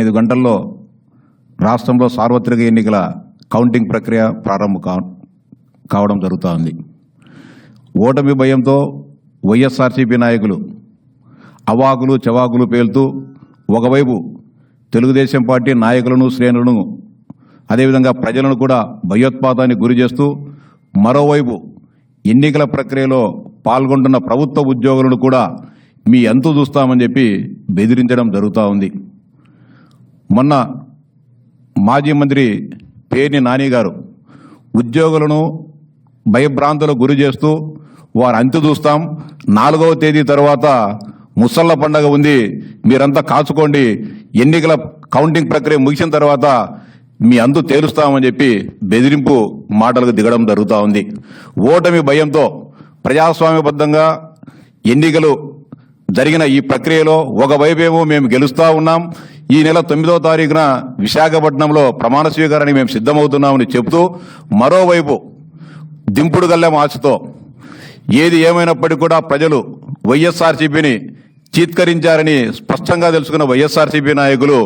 ఐదు గంటల్లో రాష్ట్రంలో సార్వత్రిక ఎన్నికల కౌంటింగ్ ప్రక్రియ ప్రారంభం కా కావడం జరుగుతోంది. ఓటమి భయంతో వైఎస్ఆర్సీపీ నాయకులు అవాకులు చవాకులు పేలుతూ ఒకవైపు తెలుగుదేశం పార్టీ నాయకులను శ్రేణులను అదేవిధంగా ప్రజలను కూడా భయోత్పాతానికి గురి చేస్తూ మరోవైపు ఎన్నికల ప్రక్రియలో పాల్గొంటున్న ప్రభుత్వ ఉద్యోగులను కూడా మీ అంతు చూస్తామని చెప్పి బెదిరించడం జరుగుతూ ఉంది. మొన్న మాజీ మంత్రి పేర్ని నాని గారు ఉద్యోగులను భయభ్రాంతులకు గురి చేస్తూ వారు అంతు చూస్తాం నాలుగవ తేదీ తర్వాత ముసళ్ళ పండగ ఉంది. మీరంతా కాచుకోండి. ఎన్నికల కౌంటింగ్ ప్రక్రియ ముగిసిన తర్వాత మీ అందు తేలుస్తామని చెప్పి బెదిరింపు మాటలకు దిగడం జరుగుతూ ఉంది. ఓటమి భయంతో ప్రజాస్వామ్యబద్ధంగా ఎన్నికలు జరిగిన ఈ ప్రక్రియలో ఒకవైపేమో మేము గెలుస్తూ ఉన్నాం. ఈ నెల తొమ్మిదో తారీఖున విశాఖపట్నంలో ప్రమాణ స్వీకారానికి మేము సిద్ధమవుతున్నామని చెబుతూ మరోవైపు దింపుడు గల్లెం ఆశతో ఏది ఏమైనప్పటికీ కూడా ప్రజలు వైఎస్ఆర్సీపీని చీత్కరించారని స్పష్టంగా తెలుసుకున్న వైఎస్ఆర్సీపీ నాయకులు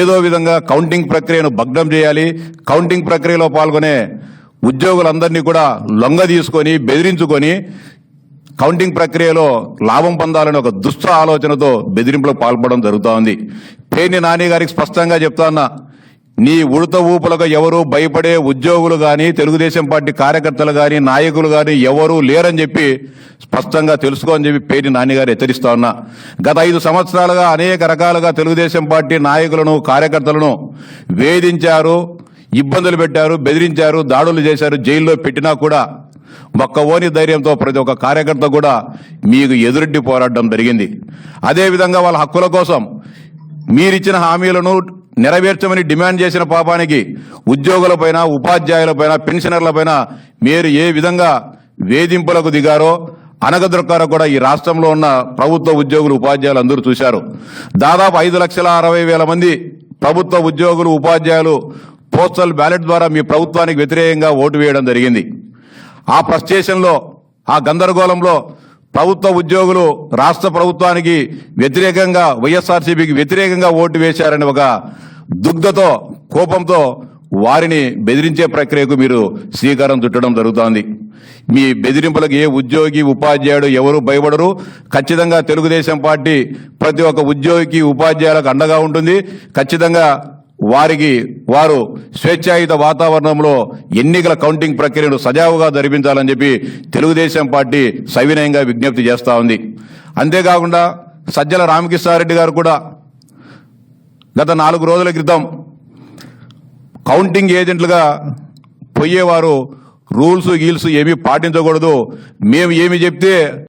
ఏదో విధంగా కౌంటింగ్ ప్రక్రియను భగ్నం చేయాలి. కౌంటింగ్ ప్రక్రియలో పాల్గొనే ఉద్యోగులందరినీ కూడా లొంగ తీసుకొని బెదిరించుకొని కౌంటింగ్ ప్రక్రియలో లాభం పొందాలని ఒక దుష్ట ఆలోచనతో బెదిరింపులకు పాల్పడడం జరుగుతూ ఉంది పేర్ని నాని గారికి స్పష్టంగా చెప్తాన్నా నీ ఉడత ఊపులకు ఎవరు భయపడే ఉద్యోగులు కానీ తెలుగుదేశం పార్టీ కార్యకర్తలు కానీ నాయకులు కానీ ఎవరూ లేరని చెప్పి స్పష్టంగా తెలుసుకో అని చెప్పి పేరు నాన్నగారు హెచ్చరిస్తా ఉన్నా. గత ఐదు సంవత్సరాలుగా అనేక రకాలుగా తెలుగుదేశం పార్టీ నాయకులను కార్యకర్తలను వేధించారు ఇబ్బందులు పెట్టారు బెదిరించారు దాడులు చేశారు జైల్లో పెట్టినా కూడా ఒక్క ఓని ధైర్యంతో ప్రతి ఒక్క కార్యకర్త కూడా మీకు ఎదురెడ్డి పోరాడడం జరిగింది. అదేవిధంగా వాళ్ళ హక్కుల కోసం మీరిచ్చిన హామీలను నెరవేర్చమని డిమాండ్ చేసిన పాపానికి ఉద్యోగులపైన ఉపాధ్యాయులపైన పెన్షనర్లపైన మీరు ఏ విధంగా వేధింపులకు దిగారో అనగదొరకారో కూడా ఈ రాష్ట్రంలో ఉన్న ప్రభుత్వ ఉద్యోగులు ఉపాధ్యాయులు అందరూ చూశారు. దాదాపు ఐదు లక్షల అరవై వేల మంది ప్రభుత్వ ఉద్యోగులు ఉపాధ్యాయులు పోస్టల్ బ్యాలెట్ ద్వారా మీ ప్రభుత్వానికి వ్యతిరేకంగా ఓటు వేయడం జరిగింది. ఆ ఫ్రస్ట్రేషన్లో ఆ గందరగోళంలో ప్రభుత్వ ఉద్యోగులు రాష్ట్ర ప్రభుత్వానికి వ్యతిరేకంగా వైఎస్ఆర్సీపీకి వ్యతిరేకంగా ఓటు వేశారని ఒక దుగ్ధతో కోపంతో వారిని బెదిరించే ప్రక్రియకు మీరు శ్రీకారం చుట్టడం జరుగుతోంది. మీ బెదిరింపులకు ఏ ఉద్యోగి ఉపాధ్యాయుడు ఎవరు భయపడరు. ఖచ్చితంగా తెలుగుదేశం పార్టీ ప్రతి ఒక్క ఉద్యోగికి ఉపాధ్యాయులకు అండగా ఉంటుంది. ఖచ్చితంగా వారికి వారు స్వేచ్ఛాయుత వాతావరణంలో ఎన్నికల కౌంటింగ్ ప్రక్రియను సజావుగా జరిపించాలని చెప్పి తెలుగుదేశం పార్టీ సవినయంగా విజ్ఞప్తి చేస్తూ ఉంది. అంతేకాకుండా సజ్జల రామకృష్ణారెడ్డి గారు కూడా గత నాలుగు రోజుల క్రితం కౌంటింగ్ ఏజెంట్లుగా పోయేవారు రూల్స్ గీల్స్ ఏమీ పాటించకూడదు. మేము ఏమి చెప్తే